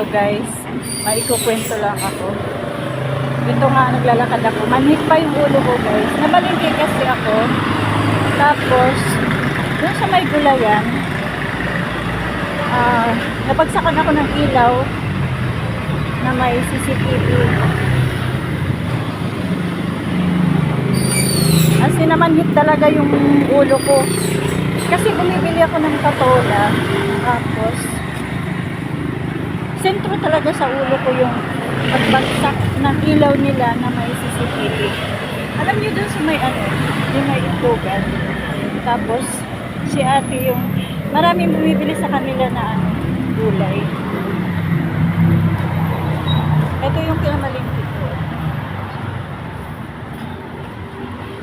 inyo guys. Maikukwento lang ako. Ito nga, naglalakad ako. Manhit pa yung ulo ko guys. Nabalingki kasi ako. Tapos, dun sa may gulayan, ah, napagsakan ako ng ilaw na may CCTV. As in, namanhit talaga yung ulo ko. Kasi bumibili ako ng patola. Tapos, sentro talaga sa ulo ko yung pagbagsak ng ilaw nila na may CCTV. Alam niyo dun sa may ano, yung may itugan. Tapos, si ate yung, maraming bumibili sa kanila na ano, gulay. Ito yung pinamalinti ko.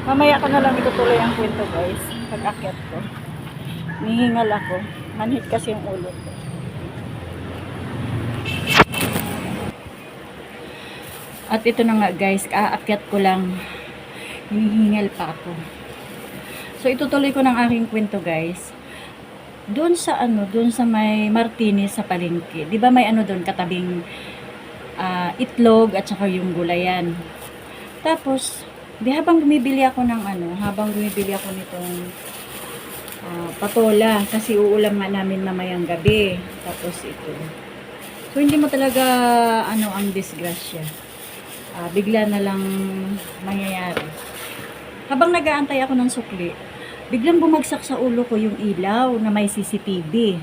Mamaya ko na lang itutuloy ang kwento guys. Pag akyat ko. Nihingal ako. Manhit kasi yung ulo ko. At ito na nga guys, aakyat ko lang. Hinihingal pa ako. So itutuloy ko ng aking kwento guys. Doon sa ano, doon sa may Martinez sa palengke. 'Di ba may ano doon katabing ah, itlog at saka yung gulayan. Tapos, di habang bumibili ako ng ano, habang bumibili ako nitong ah, patola kasi uulam nga namin mamayang gabi. Tapos ito. So hindi mo talaga ano ang disgrasya. Ah, bigla na lang mangyayari. Habang nag-aantay ako ng sukli, biglang bumagsak sa ulo ko yung ilaw na may CCTV.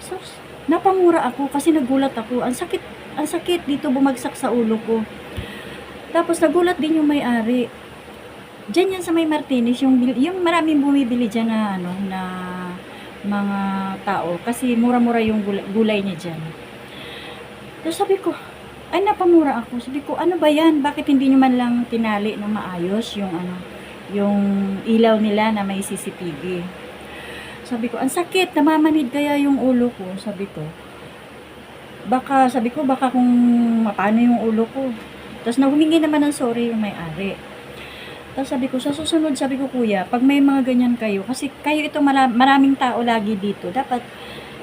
So, napamura ako kasi nagulat ako. Ang sakit, ang sakit dito bumagsak sa ulo ko. Tapos nagulat din yung may-ari. Diyan yan sa may Martinez, yung, yung maraming bumibili dyan na, ano, na mga tao. Kasi mura-mura yung gulay, gulay niya dyan. Tapos sabi ko, ay napamura ako. Sabi ko, ano ba yan? Bakit hindi nyo man lang tinali na maayos yung ano, yung ilaw nila na may CCTV. Sabi ko, ang sakit, namamanid kaya yung ulo ko. Sabi ko, baka, sabi ko, baka kung paano yung ulo ko. Tapos na naman ng sorry yung may-ari. Tapos sabi ko, sa susunod, sabi ko, kuya, pag may mga ganyan kayo, kasi kayo ito mara- maraming tao lagi dito, dapat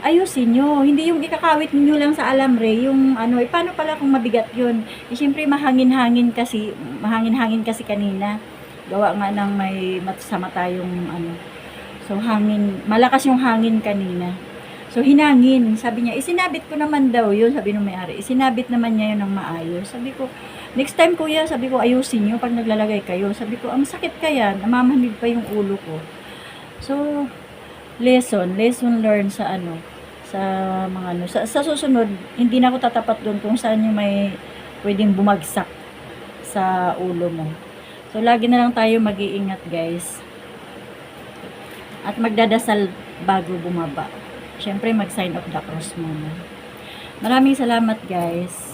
ayusin nyo. Hindi yung ikakawit nyo lang sa alamre, yung ano, eh, paano pala kung mabigat yun? Eh, syempre, mahangin-hangin kasi, mahangin-hangin kasi kanina. Gawa nga ng may mat sa mata yung ano. So, hangin, malakas yung hangin kanina. So, hinangin. Sabi niya, isinabit ko naman daw yun, sabi nung may-ari. Isinabit naman niya yun ng maayos. Sabi ko, next time kuya, sabi ko, ayusin nyo pag naglalagay kayo. Sabi ko, ang sakit kaya, namamanid pa yung ulo ko. So, lesson, lesson learned sa ano, sa mga ano. Sa, sa susunod, hindi na ako tatapat doon kung saan yung may pwedeng bumagsak sa ulo mo. So, lagi na lang tayo mag-iingat, guys. At magdadasal bago bumaba. Siyempre, mag-sign of the cross muna. Maraming salamat, guys.